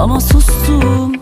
Ama sustum.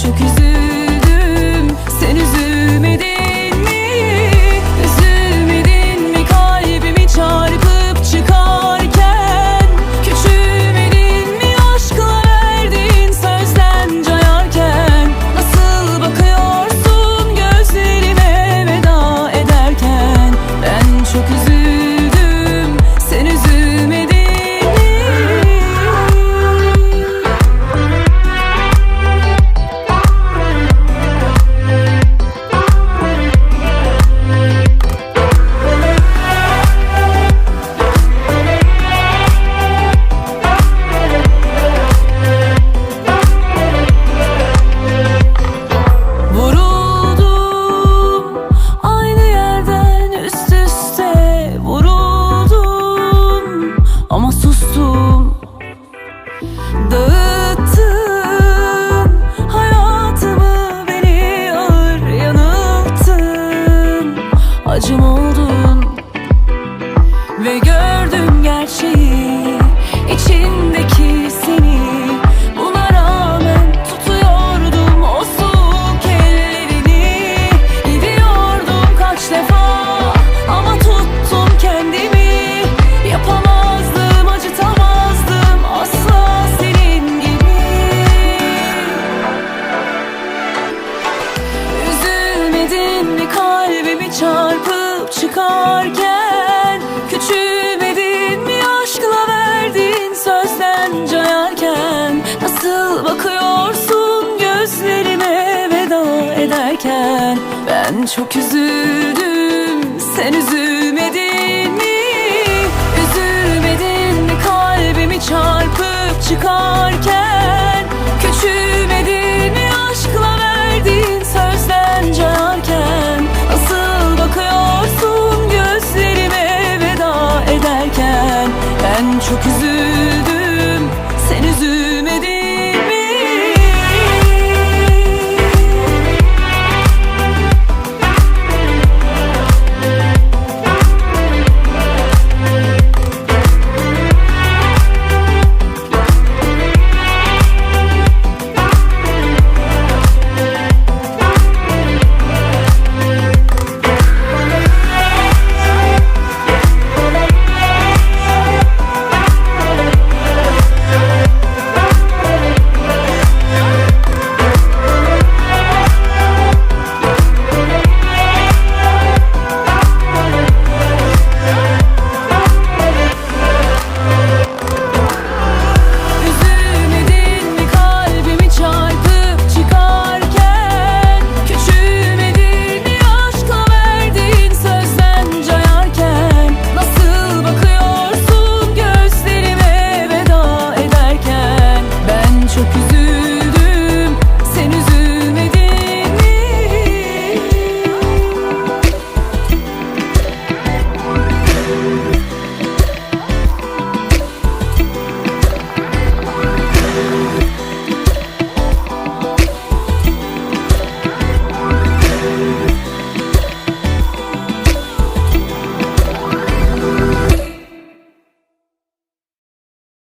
küçük üzüm acımı çıkarken Küçülmedin mi aşkla verdiğin sözden cayarken Nasıl bakıyorsun gözlerime veda ederken? Ben çok üzüldüm sen üzülmedin mi? Üzülmedin mi? Kalbimi çarpıp çıkarken